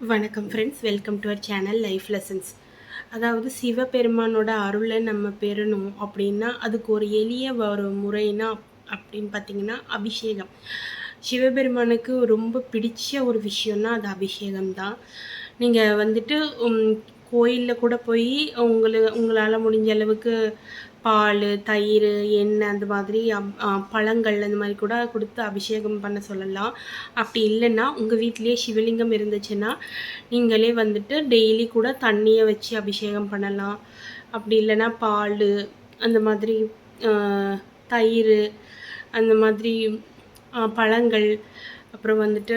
வணக்கம் friends welcome to our channel life lessons அதாவது சிவபெருமானோட அருளை நம்ம பெறணும் அப்படின்னா அதுக்கு ஒரு எளிய ஒரு முறைனா அப்படின்னு பார்த்தீங்கன்னா அபிஷேகம். சிவபெருமானுக்கு ரொம்ப பிடிச்ச ஒரு விஷயம்னா அது அபிஷேகம் தான் நீங்கள் வந்துட்டு கோயிலில் கூட போய் உங்களை உங்களால் முடிஞ்ச அளவுக்கு பால் தயிர் எண்ணெய் அந்த மாதிரி பழங்கள் அந்த மாதிரி கூட கொடுத்து அபிஷேகம் பண்ண சொல்லலாம். அப்படி இல்லைன்னா உங்கள் வீட்டிலேயே சிவலிங்கம் இருந்துச்சுன்னா நீங்களே வந்துட்டு டெய்லி கூட தண்ணியை வச்சு அபிஷேகம் பண்ணலாம். அப்படி இல்லைன்னா பால் அந்த மாதிரி தயிர் அந்த மாதிரி பழங்கள் அப்புறம் வந்துட்டு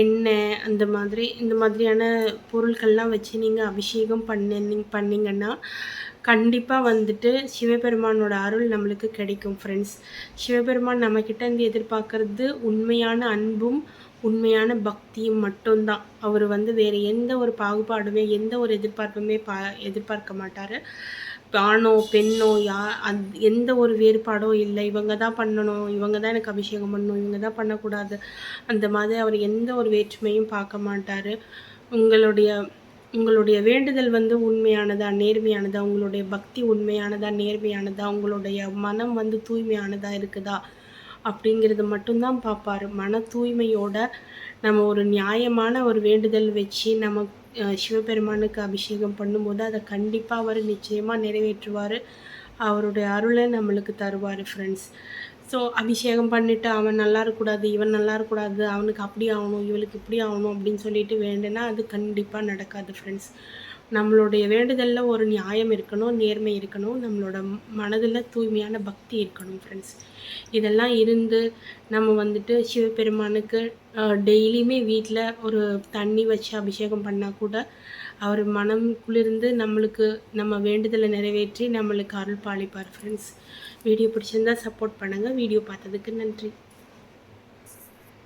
எண்ணெய் அந்த மாதிரி இந்த மாதிரியான பொருட்கள்லாம் வச்சு நீங்கள் அபிஷேகம் பண்ணி பண்ணிங்கன்னா கண்டிப்பாக வந்துட்டு சிவபெருமானோட அருள் நம்மளுக்கு கிடைக்கும் ஃப்ரெண்ட்ஸ் சிவபெருமான் நம்மக்கிட்ட இருந்து எதிர்பார்க்கறது உண்மையான அன்பும் உண்மையான பக்தியும் மட்டும்தான். அவர் வந்து வேறு எந்த ஒரு பாகுபாடுமே எந்த ஒரு எதிர்பார்ப்புமே பா எதிர்பார்க்க மாட்டார். ஆணோ பெண்ணோ யா அந் எந்த ஒரு வேறுபாடோ இல்லை. இவங்க தான் பண்ணணும் இவங்க தான் எனக்கு அபிஷேகம் பண்ணணும் இவங்க தான் பண்ணக்கூடாது. அந்த மாதிரி அவர் எந்த ஒரு வேற்றுமையும் பார்க்க மாட்டார். உங்களுடைய உங்களுடைய வேண்டுதல் வந்து உண்மையானதா நேர்மையானதா உங்களுடைய பக்தி உண்மையானதா நேர்மையானதா உங்களுடைய மனம் வந்து தூய்மையானதா இருக்குதா அப்படிங்கிறது மட்டும்தான் பார்ப்பார். மன தூய்மையோட நம்ம ஒரு நியாயமான ஒரு வேண்டுதல் வச்சு நம்ம சிவபெருமானுக்கு அபிஷேகம் பண்ணும்போது அதை கண்டிப்பாக அவர் நிச்சயமாக நிறைவேற்றுவார். அவருடைய அருளை நம்மளுக்கு தருவார் ஃப்ரெண்ட்ஸ் ஸோ அபிஷேகம் பண்ணிவிட்டு அவன் நல்லா இருக்கக்கூடாது இவன் நல்லா இருக்கக்கூடாது அவனுக்கு அப்படி ஆகணும் இவளுக்கு இப்படி ஆகணும் அப்படின்னு சொல்லிட்டு வேண்டுனா அது கண்டிப்பாக நடக்காது ஃப்ரெண்ட்ஸ் நம்மளுடைய வேண்டுதலில் ஒரு நியாயம் இருக்கணும் நேர்மை இருக்கணும் நம்மளோட மனதில் தூய்மையான பக்தி இருக்கணும் ஃப்ரெண்ட்ஸ் இதெல்லாம் இருந்து நம்ம வந்துட்டு சிவபெருமானுக்கு டெய்லியுமே வீட்டில் ஒரு தண்ணி வச்சு அபிஷேகம் பண்ணால் கூட அவர் மனம் குளிர்ந்து நம்மளுக்கு நம்ம வேண்டுதலை நிறைவேற்றி நம்மளுக்கு அருள் பாலிப்பார் ஃப்ரெண்ட்ஸ் வீடியோ பிடிச்சிருந்தா சப்போர்ட் பண்ணுங்கள் வீடியோ பார்த்ததுக்கு நன்றி.